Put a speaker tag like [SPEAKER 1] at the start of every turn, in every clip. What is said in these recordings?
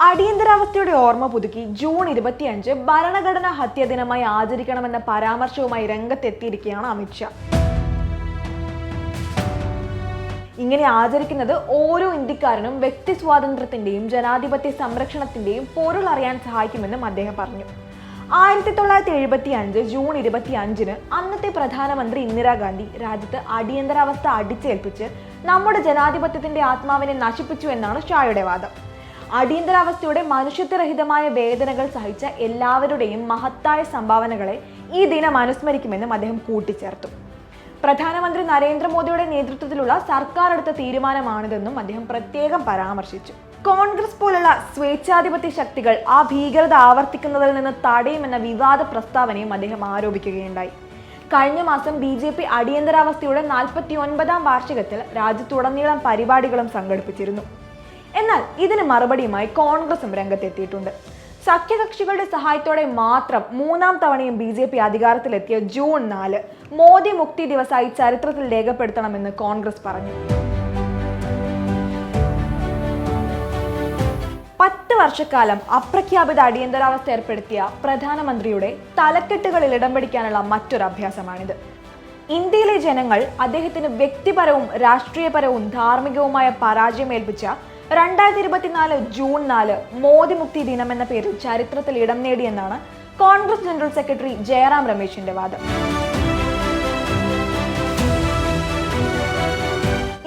[SPEAKER 1] അടിയന്തരാവസ്ഥയുടെ ഓർമ്മ പുതുക്കി ജൂൺ ഇരുപത്തിയഞ്ച് ഭരണഘടനാ ഹത്യ ദിനമായി ആചരിക്കണമെന്ന പരാമർശവുമായി രംഗത്തെത്തിയിരിക്കുകയാണ് അമിത്ഷാ ഇങ്ങനെ ആചരിക്കുന്നത് ഓരോ ഇന്ത്യക്കാരനും വ്യക്തി സ്വാതന്ത്ര്യത്തിന്റെയും ജനാധിപത്യ സംരക്ഷണത്തിന്റെയും പൊരുൾ അറിയാൻ സഹായിക്കുമെന്നും അദ്ദേഹം പറഞ്ഞു. ആയിരത്തി തൊള്ളായിരത്തി എഴുപത്തി അഞ്ച് ജൂൺ ഇരുപത്തി അഞ്ചിന് അന്നത്തെ പ്രധാനമന്ത്രി ഇന്ദിരാഗാന്ധി രാജ്യത്ത് അടിയന്തരാവസ്ഥ അടിച്ചേൽപ്പിച്ച് നമ്മുടെ ജനാധിപത്യത്തിന്റെ ആത്മാവിനെ നശിപ്പിച്ചു എന്നാണ് ഷായുടെ വാദം. അടിയന്തരാവസ്ഥയുടെ മനുഷ്യത്വരഹിതമായ വേദനകൾ സഹിച്ച എല്ലാവരുടെയും മഹത്തായ സംഭാവനകളെ ഈ ദിനം അനുസ്മരിക്കുമെന്നും അദ്ദേഹം കൂട്ടിച്ചേർത്തു. പ്രധാനമന്ത്രി നരേന്ദ്രമോദിയുടെ നേതൃത്വത്തിലുള്ള സർക്കാർ എടുത്ത തീരുമാനമാണിതെന്നും അദ്ദേഹം പ്രത്യേകം പരാമർശിച്ചു. കോൺഗ്രസ് പോലുള്ള സ്വേച്ഛാധിപത്യ ശക്തികൾ ആ ഭീകരത ആവർത്തിക്കുന്നതിൽ നിന്ന് തടയുമെന്ന വിവാദ പ്രസ്താവനയും അദ്ദേഹം ആരോപിക്കുകയുണ്ടായി. കഴിഞ്ഞ മാസം ബി ജെ പി അടിയന്തരാവസ്ഥയുടെ നാൽപ്പത്തി ഒൻപതാം വാർഷികത്തിൽ രാജ്യത്തുടനീളം പരിപാടികളും സംഘടിപ്പിച്ചിരുന്നു. എന്നാൽ ഇതിന് മറുപടിയുമായി കോൺഗ്രസും രംഗത്തെത്തിയിട്ടുണ്ട്. സഖ്യകക്ഷികളുടെ സഹായത്തോടെ മാത്രം മൂന്നാം തവണയും ബി ജെ പി അധികാരത്തിലെത്തിയ ജൂൺ നാല്. മോദി മുക്തി ദിവസമായി ചരിത്രത്തിൽ രേഖപ്പെടുത്തണമെന്ന് കോൺഗ്രസ് പറഞ്ഞു. പത്ത് വർഷക്കാലം അപ്രഖ്യാപിത അടിയന്തരാവസ്ഥ ഏർപ്പെടുത്തിയ പ്രധാനമന്ത്രിയുടെ തലക്കെട്ടുകളിൽ ഇടം പിടിക്കാനുള്ള മറ്റൊരു അഭ്യാസമാണിത്. ഇന്ത്യയിലെ ജനങ്ങൾ അദ്ദേഹത്തിന് വ്യക്തിപരവും രാഷ്ട്രീയപരവും ധാർമ്മികവുമായ പരാജയം ഏൽപ്പിച്ച രണ്ടായിരത്തി ഇരുപത്തിനാല് ജൂൺ നാല് മോദി മുക്തി ദിനം എന്ന പേരിൽ ചരിത്രത്തിൽ ഇടം നേടിയെന്നാണ് കോൺഗ്രസ് ജനറൽ സെക്രട്ടറി ജയറാം രമേശിന്റെ വാദം.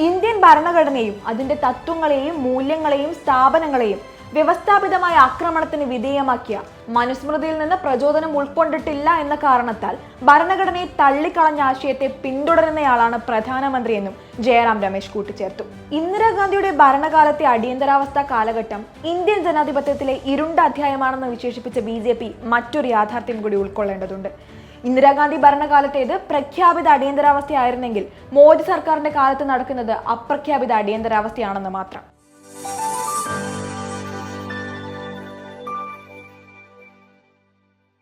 [SPEAKER 1] ഇന്ത്യൻ ഭരണഘടനയും അതിന്റെ തത്വങ്ങളെയും മൂല്യങ്ങളെയും സ്ഥാപനങ്ങളെയും വ്യവസ്ഥാപിതമായ ആക്രമണത്തിന് വിധേയമാക്കിയ മനുസ്മൃതിയിൽ നിന്ന് പ്രചോദനം ഉൾക്കൊണ്ടിട്ടില്ല എന്ന കാരണത്താൽ ഭരണഘടനയെ തള്ളിക്കളഞ്ഞ ആശയത്തെ പിന്തുടരുന്നയാളാണ് പ്രധാനമന്ത്രിയെന്നും ജയറാം രമേശ് കൂട്ടിച്ചേർത്തു. ഇന്ദിരാഗാന്ധിയുടെ ഭരണകാലത്തെ അടിയന്തരാവസ്ഥ കാലഘട്ടം ഇന്ത്യൻ ജനാധിപത്യത്തിലെ ഇരുണ്ട അധ്യായമാണെന്ന് വിശേഷിപ്പിച്ച ബി മറ്റൊരു യാഥാർത്ഥ്യം കൂടി ഉൾക്കൊള്ളേണ്ടതുണ്ട്. ഇന്ദിരാഗാന്ധി ഭരണകാലത്തേത് പ്രഖ്യാപിത അടിയന്തരാവസ്ഥയായിരുന്നെങ്കിൽ മോദി സർക്കാരിന്റെ കാലത്ത് നടക്കുന്നത് അപ്രഖ്യാപിത അടിയന്തരാവസ്ഥയാണെന്ന് മാത്രം.